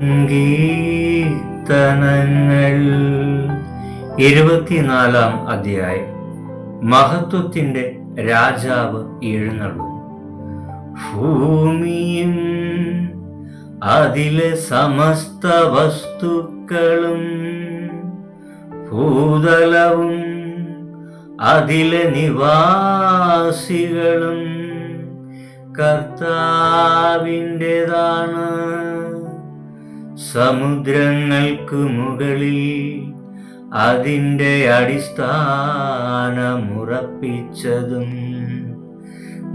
ഗീതനങ്ങൾ. ഇരുപത്തിനാലാം അധ്യായം. മഹത്വത്തിന്റെ രാജാവ് എഴുന്നള്ളു ഭൂമിയും അതിലെ സമസ്ത വസ്തുക്കളും ഭൂതലവും അതിലെ നിവാസികളും കർത്താവിന്റെതാണ്. സമുദ്രങ്ങൾക്ക് മുകളിൽ അതിന്റെ അടിസ്ഥാനമുറപ്പിച്ചതും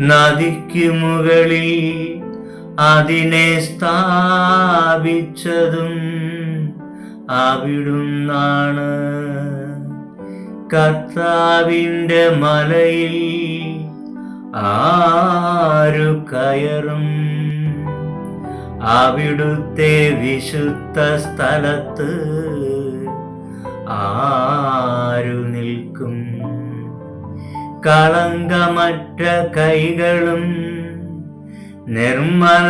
നദിക്ക് മുകളിൽ അതിനെ സ്ഥാപിച്ചതും അവിടുന്നാണ്. കർത്താവിന്റെ മലയിൽ ആരു കയറും? അവിടുത്തെ വിശുദ്ധ സ്ഥലത്ത് ആരു നിൽക്കും. കളങ്കമറ്റ കൈകളും നിർമ്മലമായ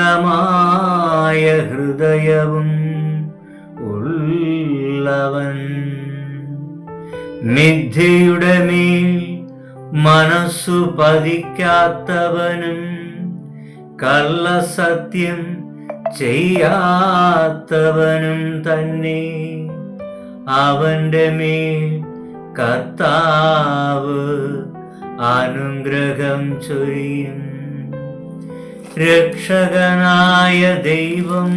ഹൃദയവും ഉള്ളവൻ. മിഥ്യയുടെ മേൽ മനസ്സു പതിക്കാത്തവനും കള്ളസത്യം ചെയ്യാത്തവനും തന്നെ. അവന്റെ മേൽ കർത്താവ് അനുഗ്രഹം ചൊരിയും. രക്ഷകനായ ദൈവം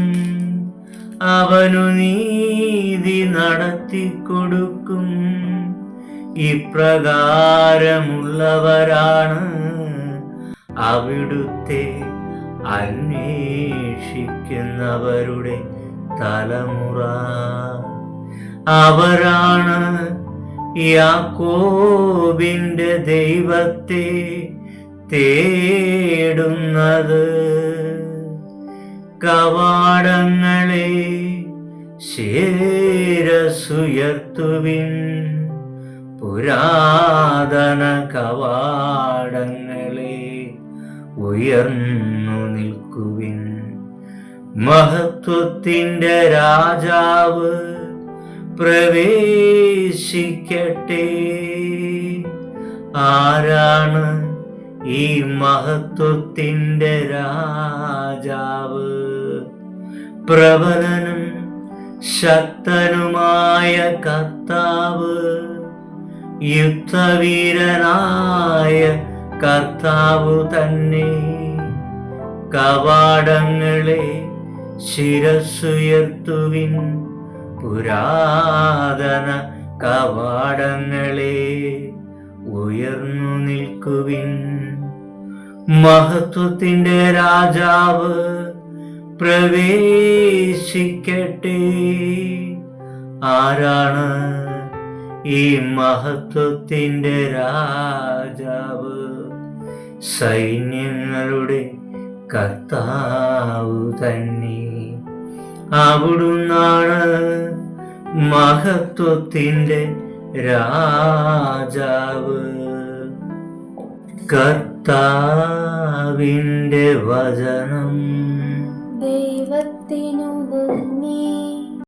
അവനു നീതി നടത്തി കൊടുക്കും ഇപ്രകാരമുള്ളവരാണ് അവിടുത്തെ അന്വേഷിക്കുന്നവരുടെ തലമുറ. അവരാണ് യാക്കോബിന്റെ ദൈവത്തെ തേടുന്നത്. കവാടങ്ങളെ ശേരസുയർത്തുവിൻ പുരാതന കവാടങ്ങളെ ഉയർന്നു നിൽക്കുവിൻ. മഹത്വത്തിന്റെ രാജാവ് പ്രവേശിക്കട്ടെ. ആരാണ് ഈ മഹത്വത്തിന്റെ രാജാവ്? പ്രബലനും ശക്തനുമായ കർത്താവ് യുദ്ധവീരനായ കർത്താവ് തന്നെ കവാടങ്ങളെ ശിരസുയർത്തുവിൻ പുരാതന കവാടങ്ങളെ ഉയർന്നു നിൽക്കുവിൻ. മഹത്വത്തിന്റെ രാജാവ് പ്രവേശിക്കട്ടെ. ആരാണ് ഈ മഹത്വത്തിന്റെ രാജാവ്? സൈന്യങ്ങളുടെ കർത്താവ് തന്നെ. അവിടുന്നാണ് മഹത്വത്തിന്റെ രാജാവ്. കർത്താവിന്റെ വചനം. ദൈവത്തിനു